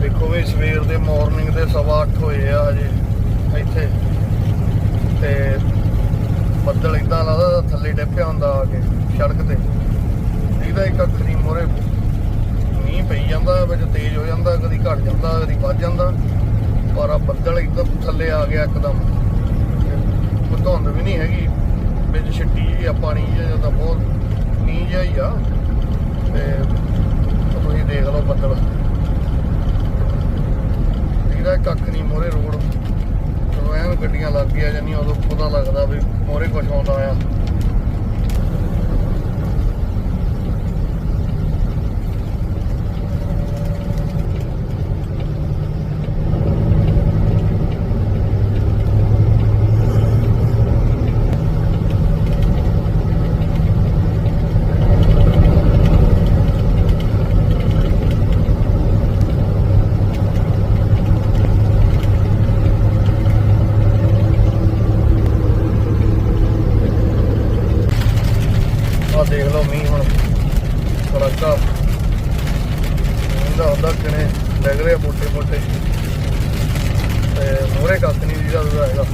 ਦੇਖੋ ਵੀ ਸਵੇਰ ਦੇ ਮਾਰਨਿੰਗ ਦੇ 8:30 ਹੋਏ ਆ ਹਜੇ, ਇੱਥੇ। ਤੇ ਬੱਦਲ ਇਦਾਂ ਲੱਗਦਾ ਥੱਲੇ ਡਿੱਪਿਆ ਹੁੰਦਾ ਆ ਕੇ, ਸੜਕ ਤੇ। ਇਹਦਾ ਇੱਕ ਅੱਖਰੀ ਮੋਰੇ ਮੀਂਹ ਪਈ ਜਾਂਦਾ, ਵਿੱਚ ਤੇਜ਼ ਹੋ ਜਾਂਦਾ, ਕਦੀ ਘਟ ਜਾਂਦਾ, ਕਦੀ ਵੱਧ ਜਾਂਦਾ। ਪਰ ਆ ਬੱਦਲ ਇੱਕਦਮ ਥੱਲੇ ਆ ਗਿਆ ਇੱਕਦਮ। ਕੋਈ ਧੁੰਦ ਵੀ ਨਹੀਂ ਹੈਗੀ, ਵਿੱਚ ਛਿੱਟੀ ਜਿਹੀ ਆ, ਪਾਣੀ ਜਿਹਾ ਤਾਂ ਬਹੁਤ, ਮੀਂਹ ਜਿਹਾ ਹੀ ਆ। ਤੇ ਤੁਸੀਂ ਦੇਖ ਲਓ ਬੱਦਲ ਇਹਦਾ ਕੱਖ ਨਹੀਂ ਮੋਰੇ ਰੋਡ। ਜਦੋਂ ਐਨ ਗੱਡੀਆਂ ਲੱਗ ਗਿਆ ਜਾਂਦੀਆਂ ਉਦੋਂ ਪਤਾ ਲੱਗਦਾ ਵੀ ਮੋਰੇ ਕੁਝ ਆਉਂਦਾ ਆ। ਆ ਦੇਖ ਲਓ ਮੀਂਹ ਹੁਣ ਕੜਾਕਾ ਹੁੰਦਾ ਹੁੰਦਾ ਕਿਨੇ ਡਿੱਗ ਰਹੇ ਮੋਟੇ ਮੋਟੇ ਤੇ ਮੋਰੇ ਕੱਖ ਨਹੀਂ ਜਿਹੜਾ ਹੈਗਾ।